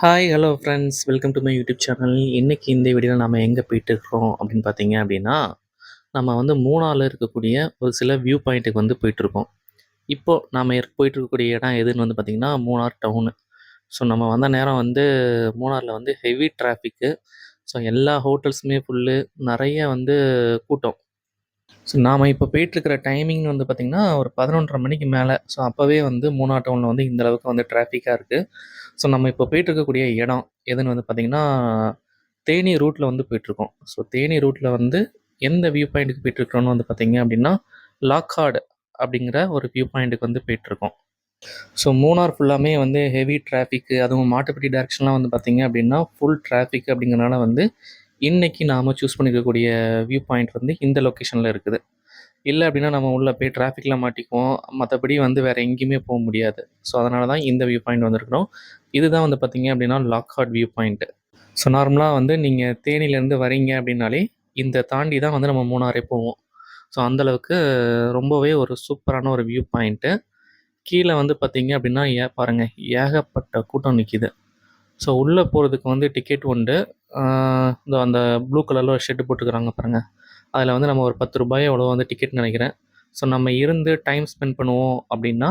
Hi hello friends welcome to my YouTube channel இன்றைக்கி இந்த வீடியோவில் நம்ம எங்கே போயிட்டுருக்கோம் அப்படின்னு பார்த்தீங்க அப்படின்னா நம்ம வந்து மூணாரில் இருக்கக்கூடிய ஒரு சில வியூ பாயிண்ட்டுக்கு வந்து போயிட்டுருக்கோம் இப்போது நம்ம போயிட்டு இருக்கக்கூடிய இடம் எதுன்னு வந்து பார்த்திங்கன்னா மூணார் டவுனு ஸோ நம்ம வந்த நேரம் வந்து மூணாரில் வந்து ஹெவி டிராஃபிக்கு ஸோ எல்லா ஹோட்டல்ஸுமே ஃபுல்லு நிறைய வந்து கூட்டம். ஸோ நாம் இப்போ போயிட்டுருக்கிற டைமிங் வந்து பார்த்திங்கன்னா ஒரு பதினொன்றரை மணிக்கு மேலே. ஸோ அப்போவே வந்து மூணார் டவுனில் வந்து இந்த அளவுக்கு வந்து டிராஃபிக்காக இருக்குது ஸோ நம்ம இப்போ போயிட்டுருக்கக்கூடிய இடம் எதுன்னு வந்து பார்த்திங்கன்னா தேனி ரூட்டில் வந்து போயிட்டுருக்கோம். ஸோ தேனி ரூட்டில் வந்து எந்த வியூ பாயிண்ட்டுக்கு போயிட்டுருக்கோன்னு வந்து பார்த்திங்க அப்படின்னா லாக்காடு அப்படிங்கிற ஒரு வியூ பாயிண்ட்டுக்கு வந்து போயிட்டுருக்கோம். ஸோ மூணார் ஃபுல்லாமே வந்து ஹெவி டிராஃபிக்கு அதுவும் மாட்டுப்பட்டி டேரக்ஷன்லாம் வந்து பார்த்திங்க அப்படின்னா ஃபுல் டிராஃபிக் அப்படிங்கிறனால வந்து இன்றைக்கி நாம் சூஸ் பண்ணிக்கக்கூடிய வியூ பாயிண்ட் வந்து இந்த லொக்கேஷனில் இருக்குது. இல்லை அப்படின்னா நம்ம உள்ளே போய் டிராஃபிக்கில் மாட்டிக்குவோம். மற்றபடி வந்து வேறு எங்கேயுமே போக முடியாது. ஸோ அதனால தான் இந்த வியூ பாயிண்ட் வந்திருக்கிறோம். இதுதான் வந்து பார்த்திங்க அப்படின்னா லாக்ஹார்ட் வியூ பாயிண்ட்டு ஸோ நார்மலாக வந்து நீங்கள் தேனியிலேருந்து வரீங்க அப்படின்னாலே இந்த தாண்டி தான் வந்து நம்ம மூணாரே போவோம். ஸோ அந்தளவுக்கு ரொம்பவே ஒரு சூப்பரான ஒரு வியூ பாயிண்ட்டு கீழே வந்து பார்த்தீங்க அப்படின்னா ஏ பாருங்கள் ஏகப்பட்ட கூட்டம் நிற்கிது ஸோ உள்ளே போகிறதுக்கு வந்து டிக்கெட் உண்டு. இந்த அந்த ப்ளூ கலரில் ஒரு ஷெட்டு போட்டுக்கிறாங்க பாருங்கள் அதில் வந்து நம்ம ஒரு பத்து ரூபாய் எவ்வளோ வந்து டிக்கெட் நினைக்கிறேன். ஸோ நம்ம இருந்து டைம் ஸ்பெண்ட் பண்ணுவோம் அப்படின்னா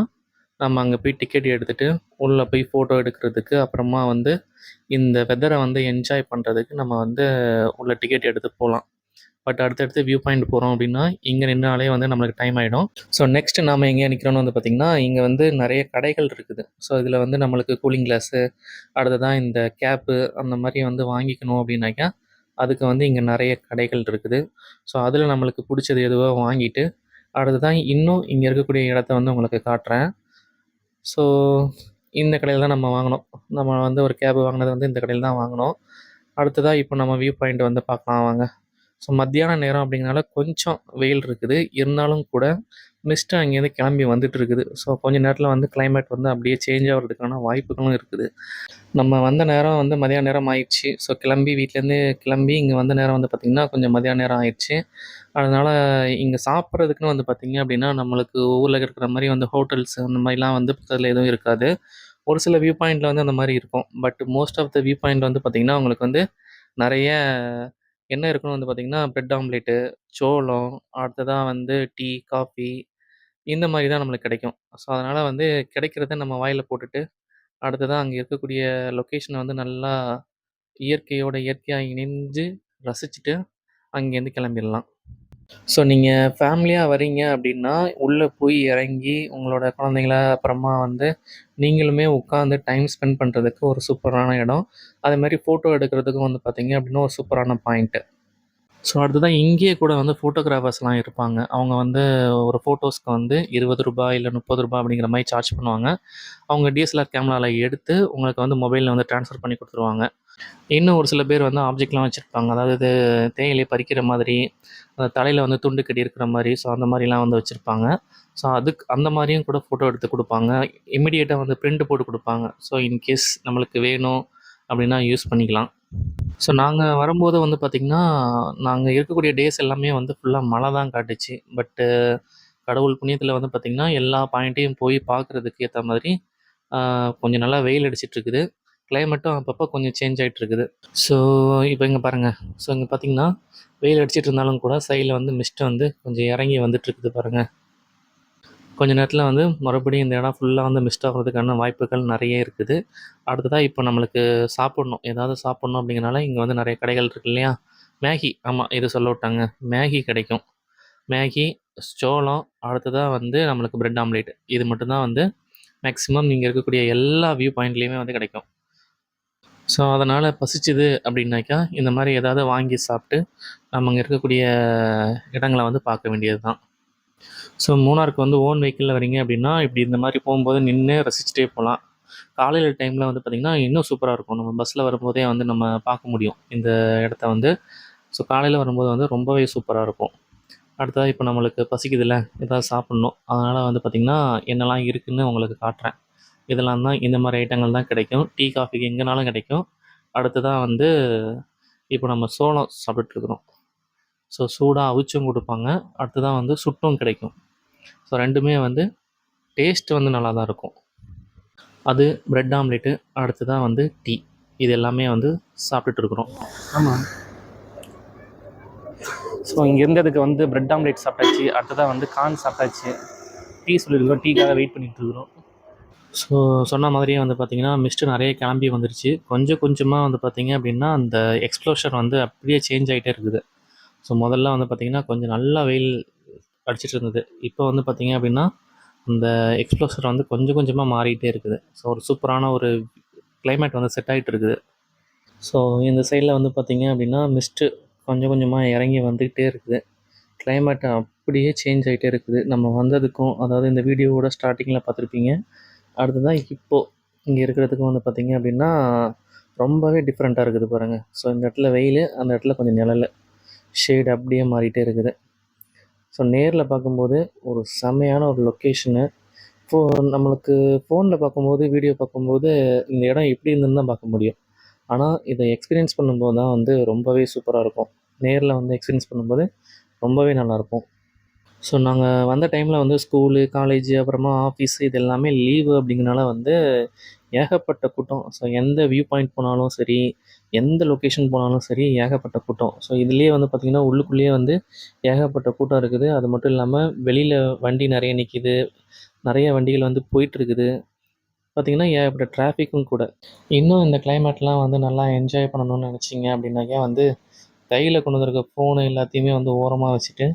நம்ம அங்கே போய் டிக்கெட் எடுத்துகிட்டு உள்ளே போய் ஃபோட்டோ எடுக்கிறதுக்கு அப்புறமா வந்து இந்த வெதரை வந்து என்ஜாய் பண்ணுறதுக்கு நம்ம வந்து உள்ள டிக்கெட் எடுத்து போகலாம். பட் அடுத்தடுத்து வியூ பாயிண்ட் போகிறோம் அப்படின்னா இங்கே நின்னாலே வந்து நம்மளுக்கு டைம் ஆகிடும் ஸோ நெக்ஸ்ட் நாம் எங்கே நிற்கிறோன்னு வந்து பார்த்திங்கன்னா இங்கே வந்து நிறைய கடைகள் இருக்குது. ஸோ இதில் வந்து நம்மளுக்கு கூலிங் கிளாஸு அடுத்ததான் இந்த கேப்பு அந்த மாதிரி வந்து வாங்கிக்கணும் அப்படின்னாக்கா அதுக்கு வந்து இங்கே நிறைய கடைகள் இருக்குது. ஸோ அதில் நம்மளுக்கு பிடிச்சது எதுவோ வாங்கிட்டு அடுத்ததான் இன்னும் இங்கே இருக்கக்கூடிய இடத்த வந்து உங்களுக்கு காட்டுறேன். ஸோ இந்த கடையில் தான் நம்ம வாங்கினோம் நம்ம வந்து ஒரு கேப் வாங்கினது வந்து இந்த கடையில் தான் வாங்கினோம் அடுத்ததாக இப்போ நம்ம வியூ பாயிண்ட் வந்து பார்க்கலாம் வாங்க. ஸோ மத்தியான நேரம் அப்படிங்கிறனால கொஞ்சம் வெயில் இருக்குது. இருந்தாலும் கூட மிஸ்ட்டு அங்கேருந்து கிளம்பி வந்துட்டு இருக்குது. ஸோ கொஞ்ச நேரத்தில் வந்து கிளைமேட் வந்து அப்படியே சேஞ்ச் ஆகிறதுக்கான வாய்ப்புகளும் இருக்குது. நம்ம வந்த நேரம் வந்து மதியான நேரம் ஆயிடுச்சு. ஸோ கிளம்பி வீட்டிலேருந்து கிளம்பி இங்கே வந்த நேரம் வந்து பார்த்திங்கன்னா கொஞ்சம் மதியான நேரம் ஆயிடுச்சு. அதனால் இங்கே சாப்பிட்றதுக்குன்னு வந்து பார்த்திங்க அப்படின்னா நம்மளுக்கு ஊரில் இருக்கிற மாதிரி வந்து ஹோட்டல்ஸ் அந்த மாதிரிலாம் வந்து பக்கத்தில் எதுவும் இருக்காது. ஒரு சில வியூ பாயிண்டில் வந்து அந்த மாதிரி இருக்கும். But most of the viewpoint வந்து பார்த்திங்கன்னா உங்களுக்கு வந்து நிறைய என்ன இருக்குன்னு வந்து பார்த்தீங்கன்னா, பிரெட் ஆம்லேட்டு, சோளம், அடுத்ததா வந்து டீ, காஃபி இந்த மாரி தான் நம்மளுக்கு கிடைக்கும். ஸோ, அதனால வந்து கிடைக்கிறத நம்ம வாயில போட்டுட்டு, அடுத்ததா அங்க இருக்கக்கூடிய லொக்கேஷன வந்து நல்லா இயற்கையோட இயற்கையா இணைஞ்சு ரசிச்சுட்டு, அங்கேருந்து கிளம்பிடலாம் ஸோ, நீங்கள் ஃபேமிலியாக வரீங்க அப்படின்னா, உள்ளே போய் இறங்கி உங்களோட குழந்தைங்கள, அப்புறமா வந்து நீங்களுமே உட்காந்து டைம் ஸ்பெண்ட் பண்ணுறதுக்கு ஒரு சூப்பரான இடம். அதே மாதிரி ஃபோட்டோ எடுக்கிறதுக்கும் வந்து பார்த்தீங்க அப்படின்னா, ஒரு சூப்பரான பாயிண்ட்டு. ஸோ, அடுத்ததான் இங்கேயே கூட வந்து ஃபோட்டோகிராஃபர்ஸ்லாம் இருப்பாங்க. அவங்க வந்து ஒரு ஃபோட்டோஸ்க்கு வந்து இருபது ரூபாய் இல்லை முப்பது ரூபாய் அப்படிங்கிற மாதிரி சார்ஜ் பண்ணுவாங்க. அவங்க டிஎஸ்எல்ஆர் கேமராவில் எடுத்து, உங்களுக்கு வந்து மொபைலில் வந்து ட்ரான்ஸ்ஃபர் பண்ணி கொடுத்துருவாங்க இன்னும் ஒரு சில பேர் வந்து ஆப்ஜெக்ட்லாம் வச்சுருப்பாங்க. அதாவது தேயிலை பறிக்கிற மாதிரி, அந்த வந்து துண்டு கட்டி இருக்கிற மாதிரி ஸோ அந்த மாதிரிலாம் வந்து வச்சுருப்பாங்க. ஸோ அதுக்கு அந்த மாதிரியும் கூட ஃபோட்டோ எடுத்து கொடுப்பாங்க இமிடியேட்டாக வந்து பிரிண்ட் போட்டு கொடுப்பாங்க ஸோ இன்கேஸ் நம்மளுக்கு வேணும் அப்படின்னா யூஸ் பண்ணிக்கலாம். ஸோ நாங்கள் வரும்போது வந்து பார்த்திங்கன்னா, நாங்கள் இருக்கக்கூடிய டேஸ் எல்லாமே வந்து ஃபுல்லாக மழை தான் காட்டுச்சு. பட்டு கடவுள் புண்ணியத்தில் வந்து பார்த்திங்கன்னா, எல்லா பாயிண்ட்டையும் போய் பார்க்குறதுக்கு ஏற்ற மாதிரி கொஞ்சம் நல்லா வெயில் அடிச்சிட்டுருக்குது. கிளைமேட்டும் அப்பப்போ கொஞ்சம் சேஞ்ச் ஆயிட்டு இருக்குது. ஸோ, இப்போ இங்கே பாருங்கள் ஸோ, இங்கே பார்த்தீங்கன்னா, வெயில் அடிச்சிட்டு இருந்தாலும் கூட சைடில் வந்து மிஸ்ட் வந்து கொஞ்சம் இறங்கி வந்துட்டுருக்குது பாருங்கள் கொஞ்ச நேரத்தில் வந்து மறுபடியும் இந்த இடம் ஃபுல்லாக வந்து மிஸ்ட் ஆகுறதுக்கான வாய்ப்புகள் நிறைய இருக்குது. அடுத்ததாக இப்போ நம்மளுக்கு சாப்பிட்ணும். ஏதாவது சாப்பிட்ணும் அப்படிங்கிறனால இங்கே வந்து நிறைய கடைகள் இருக்கு இல்லையா? மேகி ஆமாம் இது சொல்ல விட்டாங்க. மேகி கிடைக்கும். மேகி, சோளம், அடுத்ததாக வந்து நம்மளுக்கு பிரெட் ஆம்லேட். இது மட்டும்தான் வந்து மேக்ஸிமம் இங்கே இருக்கக்கூடிய எல்லா வியூ பாயிண்ட்லேயுமே வந்து கிடைக்கும். ஸோ, அதனால் பசிச்சுது அப்படின்னாக்கா, இந்த மாதிரி ஏதாவது வாங்கி சாப்பிட்டு, நம்ம அங்கே இருக்கக்கூடிய இடங்களை வந்து பார்க்க வேண்டியது தான். ஸோ, மூணாருக்கு வந்து ஓன் வெஹிக்கிளில் வரீங்க அப்படின்னா, இப்படி இந்த மாதிரி போகும்போது நின்று ரசிச்சுட்டே போகலாம். காலையில் டைமில் வந்து பார்த்திங்கன்னா, இன்னும் சூப்பராக இருக்கும். நம்ம பஸ்ஸில் வரும்போதே வந்து நம்ம பார்க்க முடியும் இந்த இடத்த வந்து. ஸோ, காலையில் வரும்போது வந்து ரொம்பவே சூப்பராக இருக்கும். அடுத்ததாக இப்போ நம்மளுக்கு பசிக்குதுல்ல, ஏதாவது சாப்பிட்ணும். அதனால் வந்து பார்த்திங்கன்னா, என்னலாம் இருக்குதுன்னு உங்களுக்கு காட்டுறேன். இதெல்லாம் தான் இந்த மாதிரி ஐட்டங்கள் தான் கிடைக்கும். டீ, காஃபிக்கு எங்கேனாலும் கிடைக்கும். அடுத்ததாக வந்து இப்போ நம்ம சோளம் சாப்பிட்டுருக்குறோம் ஸோ, சூடாக அவிச்சும் கொடுப்பாங்க அடுத்ததான் வந்து சுட்டும் கிடைக்கும். ஸோ, 2மே வந்து டேஸ்ட் வந்து நல்லா தான் இருக்கும். அது பிரெட் ஆம்லேட்டு, அடுத்ததா வந்து டீ. இது எல்லாமே வந்து சாப்பிட்டுட்டு இருக்கிறோம். ஆமாம் ஸோ இங்கே இருந்ததுக்கு வந்து பிரெட் ஆம்லேட் சாப்பிட்டாச்சு. அடுத்ததாக வந்து கார்ன் சாப்பிட்டாச்சு. டீ சொல்லியிருக்கோம். டீக்காக வெயிட் பண்ணிட்டு இருக்கிறோம். ஸோ சொன்ன மாதிரியே வந்து பார்த்திங்கன்னா மிஸ்ட்டு நிறைய கிளம்பி வந்துருச்சு. கொஞ்சம் கொஞ்சமாக வந்து பார்த்திங்க அப்படின்னா அந்த எக்ஸ்ப்ளோஷர் வந்து அப்படியே சேஞ்ச் ஆகிட்டே இருக்குது. ஸோ முதல்ல வந்து பார்த்திங்கன்னா கொஞ்சம் நல்லா வெயில் அடிச்சிட்டு இருந்தது இப்போ வந்து பார்த்திங்க அப்படின்னா அந்த எக்ஸ்ப்ளோசர் வந்து கொஞ்சம் கொஞ்சமாக மாறிட்டே இருக்குது. ஸோ ஒரு சூப்பரான ஒரு கிளைமேட் வந்து செட் ஆகிட்டு இருக்குது ஸோ இந்த சைடில் வந்து பார்த்திங்க அப்படின்னா மிஸ்ட்டு கொஞ்சம் கொஞ்சமாக இறங்கி வந்துக்கிட்டே இருக்குது. கிளைமேட் அப்படியே சேஞ்ச் ஆகிட்டே இருக்குது. நம்ம வந்ததுக்கும் அதாவது இந்த வீடியோவோட ஸ்டார்டிங்கில் பார்த்துருப்பீங்க அடுத்ததான் இப்போது இங்கே இருக்கிறதுக்கும் வந்து பார்த்திங்க அப்படின்னா ரொம்பவே டிஃப்ரெண்ட்டாக இருக்குது பாருங்கள் ஸோ இந்த இடத்துல வெயில் அந்த இடத்துல கொஞ்சம் நிழல். ஷேட் அப்படியே மாறிட்டே இருக்குது. ஸோ நேரில் பார்க்கும்போது ஒரு செமையான ஒரு லொக்கேஷனு ஃபோ நம்மளுக்கு ஃபோனில் பார்க்கும்போது வீடியோ பார்க்கும்போது இந்த இடம் எப்படி இருந்துன்னு தான் பார்க்க முடியும். ஆனால் இதை எக்ஸ்பீரியன்ஸ் பண்ணும்போது தான் வந்து ரொம்பவே சூப்பராக இருக்கும். நேரில் வந்து எக்ஸ்பீரியன்ஸ் பண்ணும்போது ரொம்பவே நல்லாயிருக்கும் ஸோ நாங்கள் வந்த டைமில் வந்து ஸ்கூலு காலேஜு அப்புறமா ஆஃபீஸ் இது எல்லாமே லீவு அப்படிங்கிறனால வந்து ஏகப்பட்ட கூட்டம். ஸோ எந்த வியூ பாயிண்ட் போனாலும் சரி எந்த லொக்கேஷன் போனாலும் சரி ஏகப்பட்ட கூட்டம். ஸோ இதுலேயே வந்து பார்த்திங்கன்னா உள்ளுக்குள்ளேயே வந்து ஏகப்பட்ட கூட்டம் இருக்குது. அது மட்டும் இல்லாமல் வெளியில் வண்டி நிறைய நிற்கிது நிறைய வண்டிகள் வந்து போயிட்டுருக்குது. பார்த்திங்கன்னா ஏகப்பட்ட டிராஃபிக்கும் கூட. இன்னும் இந்த கிளைமேட்லாம் வந்து நல்லா என்ஜாய் பண்ணணும்னு நினச்சிங்க அப்படின்னாக்கா வந்து கையில் கொண்டு வந்திருக்க ஃபோனு எல்லாத்தையுமே வந்து ஓரமாக வச்சுட்டு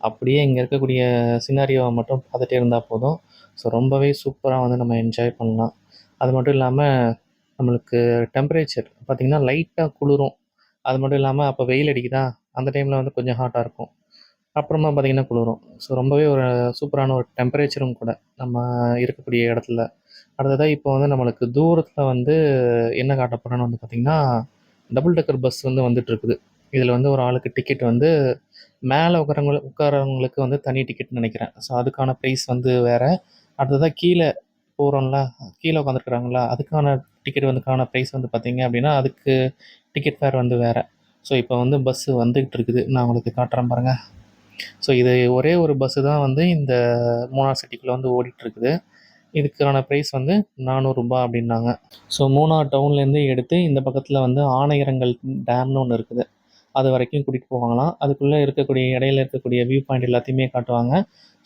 அப்படியே இங்கே இருக்கக்கூடிய சினாரியோவை மட்டும் பார்த்துட்டே இருந்தால் போதும். ஸோ ரொம்பவே சூப்பராக வந்து நம்ம என்ஜாய் பண்ணலாம். அது மட்டும் இல்லாமல் நம்மளுக்கு டெம்பரேச்சர் பார்த்திங்கன்னா லைட்டாக குளிரும். அது மட்டும் இல்லாமல் அப்போ வெயில் அடிக்குதா? அந்த டைமில் வந்து கொஞ்சம் ஹாட்டாக இருக்கும். அப்புறமா பார்த்திங்கன்னா குளிரும். ஸோ ரொம்பவே ஒரு சூப்பரான ஒரு டெம்பரேச்சரும் கூட நம்ம இருக்கக்கூடிய இடத்துல. அடுத்ததாக இப்போ வந்து நம்மளுக்கு தூரத்தில் வந்து என்ன காட்ட வந்து பார்த்திங்கன்னா டபுள் டெக்கர் பஸ் வந்து வந்துட்டுருக்குது. இதில் வந்து ஒரு ஆளுக்கு டிக்கெட் வந்து மேலே உட்காரவங்க உட்காரவங்களுக்கு வந்து தனி டிக்கெட்னு நினைக்கிறேன். ஸோ அதுக்கான ப்ரைஸ் வந்து வேறு. அடுத்ததாக கீழே போகிறோம்ல கீழே உட்காந்துருக்குறாங்களா அதுக்கான டிக்கெட் வந்துக்கான ப்ரைஸ் வந்து பார்த்தீங்க அப்படின்னா அதுக்கு டிக்கெட் ஃபேர் வந்து வேறு. ஸோ இப்போ வந்து பஸ்ஸு வந்துக்கிட்டு இருக்குது. நான் உங்களுக்கு காட்டுறேன் பாருங்கள் ஸோ இது ஒரே ஒரு பஸ்ஸு தான் வந்து இந்த மூணார் சிட்டிக்குள்ளே வந்து ஓடிட்டுருக்குது. இதுக்கான ப்ரைஸ் வந்து நானூறுரூபா அப்படின்னாங்க. ஸோ மூணார் டவுன்லேருந்து எடுத்து இந்த பக்கத்தில் வந்து ஆணையரங்கல் டேம்னு ஒன்று இருக்குது. அது வரைக்கும் கூட்டிகிட்டு போவாங்களாம். அதுக்குள்ளே இருக்கக்கூடிய இடையில இருக்கக்கூடிய வியூ பாயிண்ட் எல்லாத்தையுமே காட்டுவாங்க.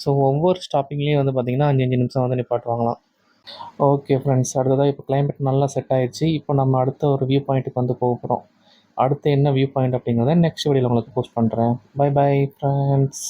ஸோ ஒவ்வொரு ஸ்டாப்பிங்லேயும் வந்து பார்த்திங்கன்னா அஞ்சு அஞ்சு நிமிஷம் வந்து நிப்பாட்டுவாங்களாம். ஓகே ஃப்ரெண்ட்ஸ் அடுத்ததாக இப்போ கிளைமேட் நல்லா செட் ஆகிடுச்சு இப்போ நம்ம அடுத்த ஒரு வியூ பாயிண்ட்டுக்கு வந்து போக போகிறோம் அடுத்து என்ன வியூ பாயிண்ட் அப்படிங்கிறத நெக்ஸ்ட் வீடியோவில் உங்களுக்கு போஸ்ட் பண்ணுறேன் பை பை ஃப்ரெண்ட்ஸ்